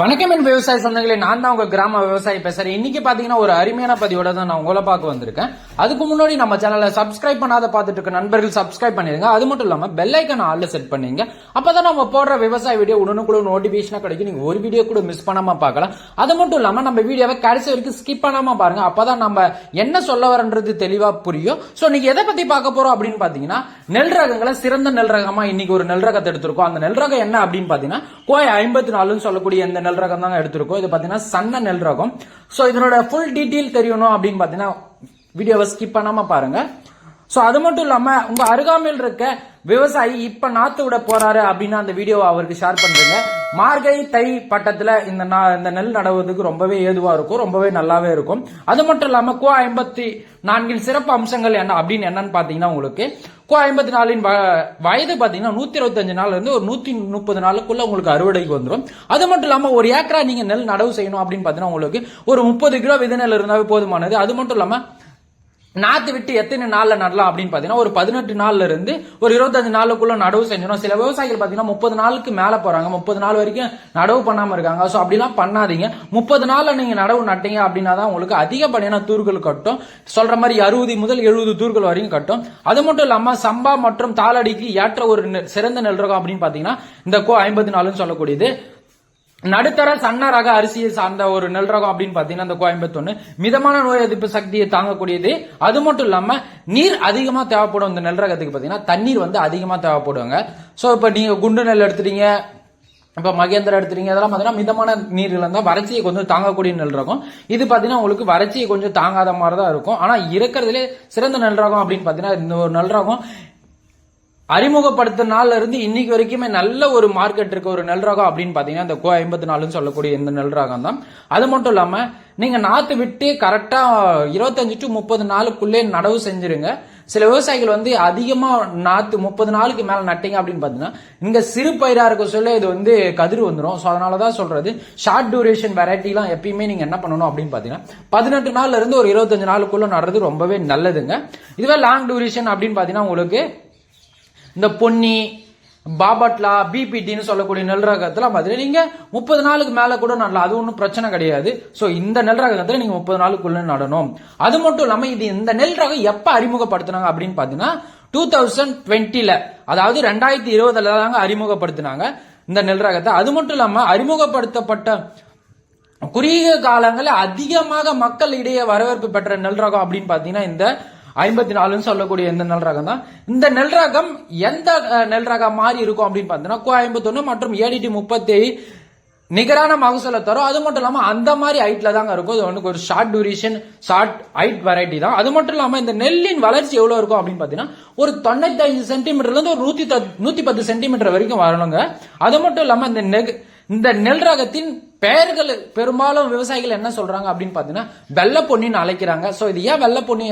வணக்கம் என் விவசாய சொந்தங்களே நான் தான் உங்க கிராம விவசாயி பேசுறேன். இன்னைக்கு பாத்தீங்கன்னா ஒரு அருமையான பதிவோட தான் நான் உங்களை பார்க்க வந்திருக்கேன். அதுக்கு முன்னாடி நம்ம சேனலை சப்ஸ்கிரைப் பண்ணாத பார்த்துட்டு இருக்க நண்பர்கள் சப்ஸ்கிரைப் பண்ணிருங்க. அது மட்டும் இல்லாமல் பெல் ஐக்கன் ஆளில் செட் பண்ணீங்க அப்பதான் நம்ம போடுற விவசாய வீடியோ உடனுக்குள்ள நோட்டிஃபிகேஷனாக கிடைக்கும். நீங்கள் ஒரு வீடியோ கூட மிஸ் பண்ணாமல் பார்க்கலாம். அது மட்டும் இல்லாமல் நம்ம வீடியோவை கடைசி வரைக்கும் ஸ்கிப் பண்ணாமல் பாருங்க. அப்பதான் நம்ம என்ன சொல்ல வரன்றது தெளிவாக புரியும். ஸோ நீங்கள் எதை பற்றி பார்க்க போகிறோம் அப்படின்னு பார்த்தீங்கன்னா நெல் ரகங்களை சிறந்த நெல் ரகமாக இன்னைக்கு ஒரு நெல் ரகத்தை எடுத்திருக்கோம். அந்த நெல் ரகம் என்ன அப்படின்னு பார்த்தீங்கன்னா கோய் ஐம்பத்தி நாலுன்னு சொல்லக்கூடிய இந்த நெல் ரகம் தாங்க எடுத்திருக்கோம். இது பார்த்தீங்கன்னா சன்ன நெல் ரகம். ஸோ இதனோட ஃபுல் டீட்டெயில் தெரியணும் அப்படின்னு பார்த்தீங்கன்னா வீடியோவை ஸ்கிப் பண்ணாம பாருங்க. ஸோ அது மட்டும் இல்லாம உங்க அருகாமையில் இருக்க விவசாயி இப்ப நாத்து விட போறாரு அப்படின்னு அந்த வீடியோவை அவருக்கு ஷேர் பண்றீங்க. மார்கை தை பட்டத்துல இந்த நா- இந்த நெல் நடவுறதுக்கு ரொம்பவே ஏதுவா இருக்கும் ரொம்பவே நல்லாவே இருக்கும். அது மட்டும் இல்லாம கோ ஐம்பத்தி நான்கின் சிறப்பு அம்சங்கள் என்ன அப்படின்னு என்னன்னு பாத்தீங்கன்னா உங்களுக்கு கோ ஐம்பத்தி நாலின் வ- வயது பாத்தீங்கன்னா நூத்தி இருபத்தஞ்சு நாள்ல இருந்து ஒரு நூத்தி முப்பது நாளுக்குள்ள உங்களுக்கு அறுவடைக்கு வந்துடும் அது மட்டும் இல்லாம ஒரு ஏக்கரா நீங்க நெல் நடவு செய்யணும் அப்படின்னு பாத்தீங்கன்னா உங்களுக்கு ஒரு முப்பது கிலோ விதை நெல் இருந்தாவே போதுமானது. அது மட்டும் இல்லாம நாற்று விட்டு எத்தனை நாளில் நடலாம் அப்படின்னு பார்த்தீங்கன்னா ஒரு பதினெட்டு நாள்ல இருந்து ஒரு இருபத்தஞ்சு நாளுக்குள்ள நடவு செஞ்சிடும் சில விவசாயிகள் பார்த்தீங்கன்னா முப்பது நாளுக்கு மேலே போறாங்க. முப்பது நாள் வரைக்கும் நடவு பண்ணாமல் இருக்காங்க. ஸோ அப்படிலாம் பண்ணாதீங்க. முப்பது நாளில் நீங்கள் நடவு நட்டீங்க அப்படின்னா தான் உங்களுக்கு அதிகப்படியான தூர்கள் கட்டும். சொல்ற மாதிரி அறுபது முதல் எழுபது தூர்கள் வரைக்கும் கட்டும். அது மட்டும் இல்லாமல் சம்பா மற்றும் தாளடிக்கு ஏற்ற ஒரு சிறந்த நெல் ரகம் அப்படின்னு பார்த்தீங்கன்னா இந்த கோ ஐம்பத்தி நாலுன்னு சொல்லக்கூடியது. நடுத்தர சன்ன ரக அரிசியை சார்ந்த ஒரு நெல் ரகம் அப்படின்னு பாத்தீங்கன்னா அந்த கோயம்புத்தூர் மிதமான நோய் எதிர்ப்பு சக்தியை தாங்கக்கூடியது. அது மட்டும் இல்லாம நீர் அதிகமா தேவைப்படும் இந்த நெல் ரகத்துக்கு பாத்தீங்கன்னா தண்ணீர் வந்து அதிகமா தேவைப்படுவாங்க சோ இப்ப நீங்க குண்டு நெல் எடுத்துட்டீங்க இப்ப மகேந்திரா எடுத்துறீங்க இதெல்லாம் பாத்தீங்கன்னா மிதமான நீர்ல இருந்தா வறட்சியை கொஞ்சம் தாங்கக்கூடிய நெல் ரகம். இது பாத்தீங்கன்னா உங்களுக்கு வறட்சியை கொஞ்சம் தாங்காத மாதிரி தான் இருக்கும். ஆனா இருக்கிறதுலே சிறந்த நெல் ரகம் அப்படின்னு பாத்தீங்கன்னா இந்த ஒரு நெல் ரகம் அறிமுகப்படுத்த நாள்ல இருந்து இன்னைக்கு வரைக்குமே நல்ல ஒரு மார்க்கெட் இருக்க ஒரு நெல் ரகம் அப்படின்னு பாத்தீங்கன்னா இந்த கோ ஐம்பத்தி நாலுன்னு சொல்லக்கூடிய இந்த நெல் ரகம் தான். அது மட்டும் இல்லாம நீங்க நாத்து விட்டு கரெக்டா இருபத்தஞ்சு டு முப்பது நாளுக்குள்ளே நடவு செஞ்சிருங்க. சில விவசாயிகள் வந்து அதிகமா நாத்து முப்பது நாளுக்கு மேல நட்டீங்க அப்படின்னு பாத்தீங்கன்னா இங்க சிறு பயிரா இருக்க சொல்ல இது வந்து கதிர் வந்துடும் ஸோ அதனாலதான் சொல்றது ஷார்ட் டியூரேஷன் வெரைட்டிலாம் எப்பயுமே நீங்க என்ன பண்ணணும் அப்படின்னு பாத்தீங்கன்னா பதினெட்டு நாள்ல இருந்து ஒரு இருபத்தஞ்சு நாளுக்குள்ள நடுறது ரொம்பவே நல்லதுங்க. இதுவே லாங் டியூரேஷன் அப்படின்னு பாத்தீங்கன்னா உங்களுக்கு இந்த பொன்னி பாபட்லா பிபிடின்னு சொல்லக்கூடிய நெல் ரகத்துல மதுரை நீங்க முப்பது நாளுக்கு மேல கூட நடலாம். அது ஒன்றும் பிரச்சனை கிடையாது. ஸோ இந்த நெல் ரகத்துல நீங்க முப்பது நாளுக்குள்ள நடணும். அது மட்டும் இல்லாம இது இந்த நெல் ரகம் எப்ப அறிமுகப்படுத்தினாங்க அப்படின்னு பாத்தீங்கன்னா டூ தௌசண்ட் டுவெண்ட்டில அதாவது ரெண்டாயிரத்தி இருபதுல தாங்க அறிமுகப்படுத்தினாங்க இந்த நெல் ரகத்தை அது மட்டும் இல்லாம அறிமுகப்படுத்தப்பட்ட குறுகிய காலங்களில் அதிகமாக மக்கள் இடையே வரவேற்பு பெற்ற நெல் ரகம் அப்படின்னு பாத்தீங்கன்னா இந்த ஐம்பத்தி நாலுன்னு சொல்லக்கூடிய இந்த நெல் ரகம் தான் இந்த நெல் ரகம் எந்த நெல் ரகம் மாதிரி இருக்கும் அப்படின்னு பார்த்தீங்கன்னா கோயம்புத்தூர் மற்றும் ஏடிடி முப்பத்தி நிகரான மகசூலை தரும். அது மட்டும் இல்லாமல் அந்த மாதிரி ஹைட்ல தாங்க இருக்கும். இது ஒன்று ஒரு short duration short height variety தான். அது மட்டும் இல்லாமல் இந்த நெல்லின் வளர்ச்சி எவ்வளோ இருக்கும் அப்படின்னு பார்த்தீங்கன்னா ஒரு தொண்ணூத்தஞ்சு சென்டிமீட்டர்லேருந்து ஒரு நூற்றி நூற்றி பத்து சென்டிமீட்டர் வரைக்கும் வரணுங்க. அது மட்டும் இல்லாமல் இந்த நெக் இந்த நெல் ரகத்தின் பெயர்கள் பெரும்பாலும் விவசாயிகள் என்ன சொல்றாங்க அப்படின்னு பாத்தீங்கன்னா வெள்ளை பொன்னின்னு அழைக்கிறாங்க. சோ இது ஏன் வெள்ளை பொன்னி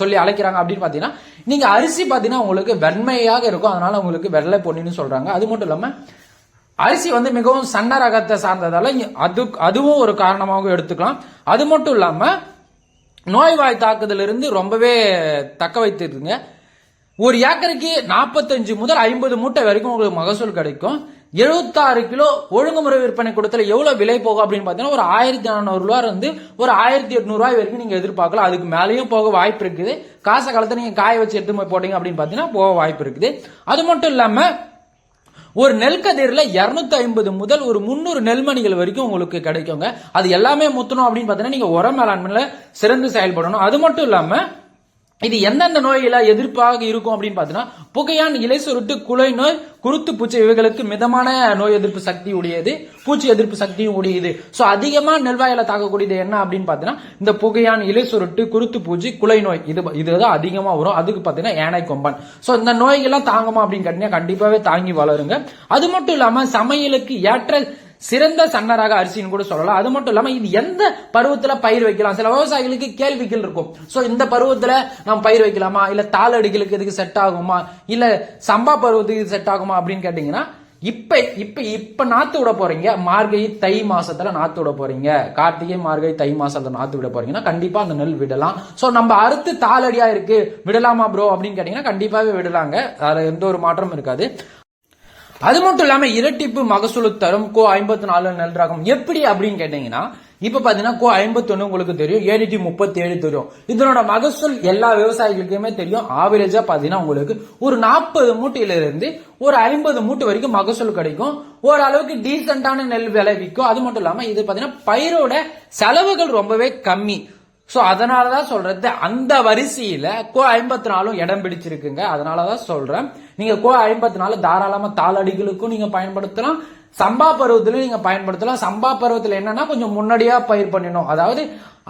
சொல்லி அழைக்கிறாங்க அப்படின்னு பாத்தீங்கன்னா நீங்க அரிசி பாத்தீங்கன்னா உங்களுக்கு வெண்மையாக இருக்கும். அதனால உங்களுக்கு வெள்ளை பொன்னின்னு சொல்றாங்க. அது மட்டும் இல்லாம அரிசி வந்து மிகவும் சன்ன ரகத்தை சார்ந்ததால அது அதுவும் ஒரு காரணமாக எடுத்துக்கலாம். அது மட்டும் இல்லாம நோய்வாய் தாக்குதல் இருந்து ரொம்பவே தக்க வைத்திருக்குங்க ஒரு ஏக்கருக்கு நாற்பத்தஞ்சு முதல் ஐம்பது மூட்டை வரைக்கும் உங்களுக்கு மகசூல் கிடைக்கும். எழுபத்தாறு கிலோ ஒழுங்குமுறை விற்பனை கொடுத்தல எவ்வளவு விலை போகும் அப்படின்னு பார்த்தீங்கன்னா ஒரு ஆயிரத்தி நானூறு ரூபா இருந்து ஒரு ஆயிரத்தி எட்நூறு ரூபாய் வரைக்கும் நீங்க எதிர்பார்க்கலாம். அதுக்கு மேலேயும் போக வாய்ப்பு இருக்குது. காசை காலத்தை நீங்க காய வச்சு எடுத்து போய் போட்டீங்க அப்படின்னு பார்த்தீங்கன்னா போக வாய்ப்பு இருக்குது. அது மட்டும் இல்லாம ஒரு நெல் கதிர்ல 250 ஐம்பது முதல் ஒரு முந்நூறு நெல்மணிகள் வரைக்கும் உங்களுக்கு கிடைக்குங்க. அது எல்லாமே முத்தணும் அப்படின்னு பார்த்தீங்கன்னா நீங்க உரம் மேலாண்மையில சிறந்து செயல்படணும். அது மட்டும் இல்லாம இது எந்தெந்த நோய்களை எதிர்ப்பாக இருக்கும் அப்படின்னு பார்த்தீங்கன்னா புகையான் இலை சுருட்டு குலை நோய் குருத்து பூச்சி இவைகளுக்கு மிதமான நோய் எதிர்ப்பு சக்தி உடையது. பூச்சி எதிர்ப்பு சக்தியும் உடையது. சோ அதிகமா நெல்வாயில தாக்கக்கூடியது என்ன அப்படின்னு பார்த்தீங்கன்னா இந்த புகையான் இலை சுருட்டு குருத்து பூச்சி குலை நோய் இது இதுதான் அதிகமா வரும். அதுக்கு பார்த்தீங்கன்னா ஏனை கொம்பன். சோ இந்த நோய்கள்லாம் தாங்குமா அப்படின்னு கேட்டீங்கன்னா கண்டிப்பாவே தாங்கி வளருங்க. அது மட்டும் இல்லாம சமையலுக்கு ஏற்ற சிறந்த சன்னராக அரிசின்னு கூட சொல்லலாம். அது மட்டும் இல்லாம இது எந்த பருவத்துல பயிர் வைக்கலாம்? சில விவசாயிகளுக்கு கேள்விகள் இருக்கும். சோ இந்த பருவத்துல நாம் பயிர் வைக்கலாமா? இல்ல தாளடிகளுக்கு இதுக்கு செட் ஆகுமா? இல்ல சம்பா பருவத்துக்கு இது செட் ஆகுமா அப்படின்னு கேட்டீங்கன்னா இப்ப இப்ப இப்ப நாத்து விட போறீங்க. மார்கழி தை மாசத்துல நாத்து விட போறீங்க. கார்த்திகை மார்கழி தை மாசத்துல நாத்து விட போறீங்கன்னா கண்டிப்பா அந்த நெல் விடலாம். சோ நம்ம அறுத்து தாளடியா இருக்கு. விடலாமா ப்ரோ அப்படின்னு கேட்டீங்கன்னா கண்டிப்பாவே விடலாங்க. அதுல எந்த ஒரு மாற்றமும் இருக்காது. அது மட்டும் இல்லாம இரட்டிப்பு மகசூல் தரும் கோ ஐம்பத்தி நாலு நெல் ரகம் எப்படி அப்படின்னு கேட்டீங்கன்னா இப்ப பாத்தீங்கன்னா கோ ஐம்பத்தொன்னு உங்களுக்கு தெரியும் ஏடிடி முப்பத்தி ஏழு தெரியும். இதனோட மகசூல் எல்லா விவசாயிகளுக்குமே தெரியும். ஆவரேஜா பாத்தீங்கன்னா உங்களுக்கு ஒரு நாற்பது மூட்டையில இருந்து ஒரு ஐம்பது மூட்டை வரைக்கும் மகசூல் கிடைக்கும். ஓரளவுக்கு டீசென்டான நெல் விளைவிக்கும். அது மட்டும் இல்லாம இது பாத்தீங்கன்னா பயிரோட செலவுகள் ரொம்பவே கம்மி. சோ அதனாலதான் சொல்றது அந்த வரிசையில கோ ஐம்பத்தி நாலும் இடம் பிடிச்சிருக்குங்க. அதனாலதான் சொல்றேன். நீங்க கோ ஐம்பத்தி நாலு தாராளமா தாளடிகளுக்கும் நீங்க பயன்படுத்தலாம். சம்பா பருவத்திலையும் நீங்க பயன்படுத்தலாம். சம்பா பருவத்தில் என்னன்னா கொஞ்சம் முன்னாடியா பயிர் பண்ணிடணும். அதாவது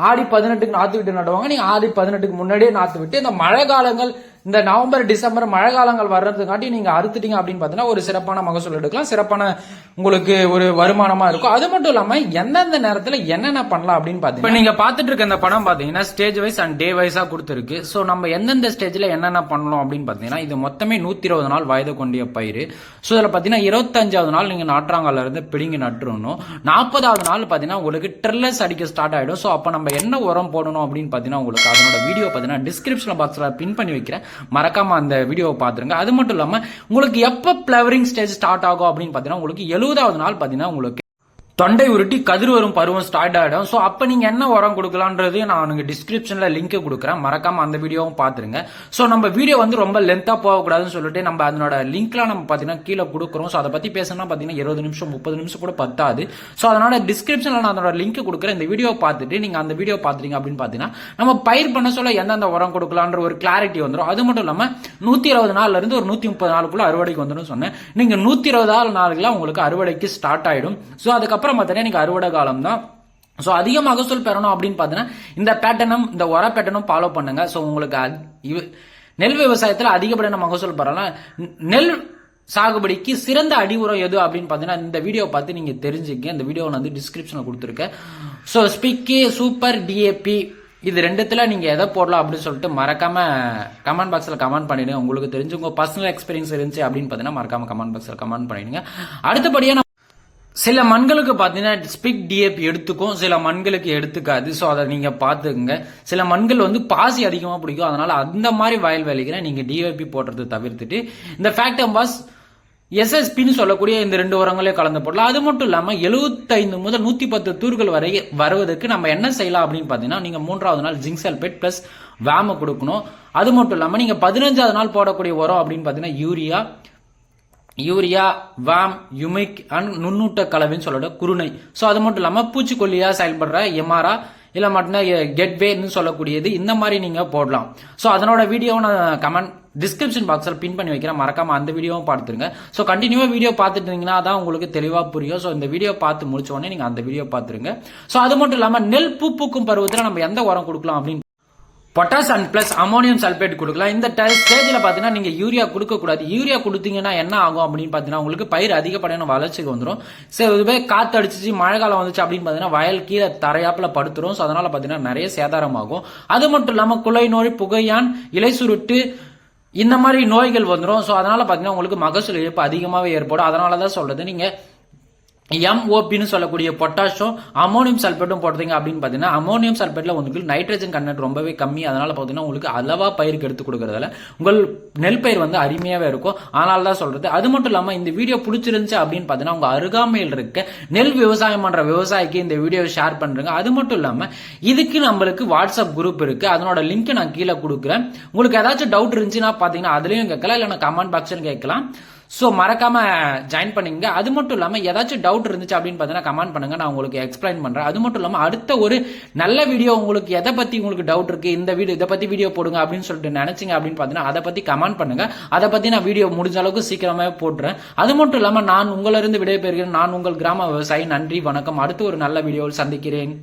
ஆடி பதினெட்டுக்கு நாத்து விட்டு நடுவாங்க. நீங்க ஆடி பதினெட்டுக்கு முன்னாடியே நாத்து விட்டு இந்த மழை காலங்கள் இந்த நவம்பர் டிசம்பர் மழை காலங்கள் வர்றதுக்காட்டி நீங்க அறுத்துட்டீங்க அப்படின்னு பாத்தீங்கன்னா ஒரு சிறப்பான மகசூல் எடுக்கலாம். சிறப்பான உங்களுக்கு ஒரு வருமானமா இருக்கும். அது மட்டும் இல்லாம எந்தெந்த நேரத்துல என்னென்ன பண்ணலாம் அப்படின்னு பாத்தீங்கன்னா இப்ப நீங்க பாத்துட்டு இருக்க இந்த படம் பாத்தீங்கன்னா ஸ்டேஜ் வைஸ் அண்ட் டே வைஸா கொடுத்துருக்கு. சோ நம்ம எந்தெந்த ஸ்டேஜ்ல என்னென்ன பண்ணலாம் அப்படின்னு பாத்தீங்கன்னா இது மொத்தமே நூத்தி இருபது நாள் வயது கொண்டிய பயிர் சோ இதுல பாத்தீங்கன்னா இருபத்தஞ்சாவது நாள் நீங்க நாற்றாங்கால இருந்து பிடிங்கி நட்டுறணும். நாற்பதாவது நாள் பாத்தீங்கன்னா உங்களுக்கு ட்ரில்லர்ஸ் அடிக்க ஸ்டார்ட் ஆயிடும். சோ அப்ப நம்ம என்ன உரம் போடணும் அப்படின்னு பாத்தீங்கன்னா உங்களுக்கு அதனோட வீடியோ பாத்தீங்கன்னா டிஸ்கிரிப்ஷன் பாக்ஸ்ல பின் பண்ணி வைக்கிறேன். மறக்காம அந்த வீடியோவை பாத்துருங்க அது மட்டும் இல்லாம உங்களுக்கு எப்ப பிளவரிங் ஸ்டேஜ் ஸ்டார்ட் ஆகும் அப்படின்னு பார்த்தீங்கன்னா உங்களுக்கு எழுபதாவது நாள் பாத்தீங்கன்னா உங்களுக்கு தொண்டை உருட்டி கதிர் வரும் பருவம் ஸ்டார்ட் ஆகிடும் ஸோ அப்போ நீங்கள் என்ன உரம் கொடுக்கலான்றது நான் உனக்கு டிஸ்கிரிப்ஷனில் லிங்க் கொடுக்குறேன். மறக்காமல் அந்த வீடியோவும் பார்த்துருங்க. ஸோ நம்ம வீடியோ வந்து ரொம்ப லென்த்தாக போகக்கூடாதுன்னு சொல்லிட்டு நம்ம அதனோட லிங்க்லாம் நம்ம பார்த்தீங்கன்னா கீழே கொடுக்குறோம். ஸோ அதை பற்றி பேசணும்னா பார்த்தீங்கன்னா இருபது நிமிஷம் முப்பது நிமிஷம் கூட பத்தாது. ஸோ அதனோட டிஸ்கிரிப்ஷனில் நான் அதனோட லிங்க் கொடுக்குறேன். இந்த வீடியோ பார்த்துட்டு நீங்கள் அந்த வீடியோ பார்த்துறீங்க அப்படின்னு பார்த்தீங்கன்னா நம்ம பயிர் பண்ண சொல்ல எந்தெந்த உரம் கொடுக்கலான்ற ஒரு கிளாரிட்டி வந்துடும் அது மட்டும் இல்லாமல் நூற்றி இருபது நாள்லேருந்து ஒரு நூற்றி முப்பது நாளுக்குள்ளே அறுவடைக்கு வந்துடும் சொன்னேன். நீங்கள் நூற்றி இருபது நாள் நாளுக்குலாம் உங்களுக்கு அறுவடைக்கு ஸ்டார்ட் ஆகிடும் ஸோ அதுக்கப்புறம் பார்த்தீங்கன்னா எனக்கு அறுவடை காலம் தான் ஸோ அதிக மகசூல் பெறணும் அப்படின்னு பார்த்தீங்கன்னா இந்த பேட்டர்னும் இந்த உர பேட்டர்னும் ஃபாலோ பண்ணுங்க. ஸோ உங்களுக்கு நெல் விவசாயத்தில் அதிகப்படியான மகசூல் பெறலாம். நெல் சாகுபடிக்கு சிறந்த அடி உரம் எது அப்படின்னு பார்த்தீங்கன்னா இந்த வீடியோ பார்த்து நீங்க தெரிஞ்சுக்க இந்த வீடியோ நான் வந்து டிஸ்கிரிப்ஷனில் கொடுத்துருக்கேன். ஸோ ஸ்பிக்கி சூப்பர் டிஏபி இது ரெண்டுத்துல நீங்க எதை போடலாம் அப்படின்னு சொல்லிட்டு மறக்காம கமெண்ட் பாக்ஸ்ல கமெண்ட் பண்ணிடுங்க. உங்களுக்கு தெரிஞ்சு உங்க பர்சனல் எக்ஸ்பீரியன்ஸ் இருந்துச்சு அப்படின்னு பார்த்தீங்கன்னா மறக்காம கமெண்ட் பாக்ஸ்ல கமெண்ட் பண்ணிடுங்க. அடுத்தபடியாக சில மண்களுக்கு பார்த்தீங்கன்னா ஸ்பிக் டிஏபி எடுத்துக்கும் சில மண்களுக்கு எடுத்துக்காது. ஸோ அதை நீங்கள் பார்த்துக்குங்க. சில மண்கள் வந்து பாசி அதிகமாக பிடிக்கும். அதனால் அந்த மாதிரி வயல் வேலைகளை நீங்கள் டிஏபி போடுறது தவிர்த்துட்டு இந்த ஃபேக்டம் பாஸ் எஸ்எஸ்பின்னு சொல்லக்கூடிய இந்த ரெண்டு உரங்களே கலந்து போடலாம் அது மட்டும் இல்லாமல் எழுபத்தைந்து முதல் நூற்றி பத்து தூர்கள் வரை வருவதற்கு நம்ம என்ன செய்யலாம் அப்படின்னு பார்த்தீங்கன்னா நீங்கள் மூன்றாவது நாள் ஜிங்க் சல்பேட் ப்ளஸ் வேம கொடுக்கணும். அது மட்டும் இல்லாமல் நீங்கள் பதினஞ்சாவது நாள் போடக்கூடிய உரம் அப்படின்னு பார்த்தீங்கன்னா urea urea VAM humic and நுண்ணூட்ட கலவைன்னு சொல்லோட குருணை. ஸோ அது மட்டும் இல்லாமல் பூச்சிக்கொல்லியாக செயல்படுற எம்ஆரா இல்லை மட்டும்னா கெட்வேன்னு சொல்லக்கூடியது இந்த மாதிரி நீங்கள் போடலாம். ஸோ அதனோட வீடியோ நான் கமெண்ட் டிஸ்கிரிப்ஷன் பாக்ஸில் பின் பண்ணி வைக்கிறேன். மறக்காம அந்த வீடியோவும் பார்த்துருங்க. ஸோ கண்டினியூவாக வீடியோ பார்த்துட்டு இருந்தீங்கன்னா தான் உங்களுக்கு தெளிவாக புரியும். ஸோ இந்த வீடியோ பார்த்து முடிச்ச உடனே நீங்கள் அந்த வீடியோ பார்த்துருங்க. ஸோ அது மட்டும் இல்லாமல் நெல் பூ பூக்கும் பருவத்தில் நம்ம எந்த உரம் கொடுக்கலாம் அப்படின்னு potash and plus ammonium sulphate கொடுக்கலாம். இந்த ஸ்டேஜில் பார்த்தீங்கன்னா நீங்கள் யூரியா கொடுக்கக்கூடாது. யூரியா கொடுத்தீங்கன்னா என்ன ஆகும் அப்படின்னு பார்த்தீங்கன்னா உங்களுக்கு பயிர் அதிகப்படியான வளர்ச்சிக்கு வந்துடும் சரி இதுவே காற்று அடிச்சிச்சு மழை காலம் வந்துச்சு அப்படின்னு பார்த்தீங்கன்னா வயல் கீழே தரையாப்பில் படுத்துரும். ஸோ அதனால் பார்த்தீங்கன்னா நிறைய சேதாரமாகும். அது மட்டும் இல்லாமல் குலை நோய் புகையான் இலை சுருட்டு இந்த மாதிரி நோய்கள் வந்துடும் ஸோ அதனால் பார்த்தீங்கன்னா உங்களுக்கு மகசூல் இழப்பு அதிகமாகவே ஏற்படும். அதனால தான் சொல்கிறது நீங்கள் எம்ஓபின்னு சொல்லக்கூடிய பொட்டாஷும் அமோனியம் சல்பேட்டும் போடுறீங்க அப்படின்னு பார்த்தீங்கன்னா அமோனியம் சல்பேட்டில் உங்களுக்கு நைட்ரஜன் கண்டென்ட் ரொம்பவே கம்மி. அதனால் பார்த்தீங்கன்னா உங்களுக்கு அளவாக பயிருக்கு எடுத்து கொடுக்குறதுல உங்கள் நெல் பயிர் வந்து அருமையாகவே இருக்கும். அதனால தான் சொல்கிறது அது மட்டும் இல்லாமல் இந்த வீடியோ பிடிச்சிருந்துச்சு அப்படின்னு பார்த்தீங்கன்னா உங்கள் அருகாமையில் இருக்க நெல் விவசாயம் பண்ணுற விவசாயிக்கு இந்த வீடியோ ஷேர் பண்றேங்க. அது மட்டும் இல்லாமல் இதுக்கு நம்மளுக்கு வாட்ஸ்அப் குரூப் இருக்குது அதனோட லிங்க் நான் கீழே கொடுக்குறேன். உங்களுக்கு ஏதாச்சும் டவுட் இருந்துச்சுன்னா பார்த்தீங்கன்னா அதுலேயும் கேட்கலாம். இல்லைன்னா கமெண்ட் பாக்ஸ்ல கேட்கலாம். ஸோ மறக்காம ஜாயின் பண்ணிங்க அது மட்டும் இல்லாமல் ஏதாச்சும் டவுட் இருந்துச்சு அப்படின்னு பார்த்தீங்கன்னா கமெண்ட் பண்ணுங்க. நான் உங்களுக்கு எக்ஸ்பிளைன் பண்ணுறேன் அது மட்டும் இல்லாமல் அடுத்த ஒரு நல்ல வீடியோ உங்களுக்கு எதை பற்றி உங்களுக்கு டவுட் இருக்கு? இந்த வீடியோ இதை பற்றி வீடியோ போடுங்க அப்படின்னு சொல்லிட்டு நினச்சிங்க அப்படின்னு பார்த்தீங்கன்னா அதை பற்றி கமெண்ட் பண்ணுங்க. அதை பற்றி நான் வீடியோ முடிஞ்ச அளவுக்கு சீக்கிரமே போடுறேன் அது மட்டும் இல்லாமல் நான் உங்களிருந்து விடைபெறுகிறேன். நான் உங்கள் கிராம விவசாயி. நன்றி வணக்கம். அடுத்து ஒரு நல்ல வீடியோவில் சந்திக்கிறேன்.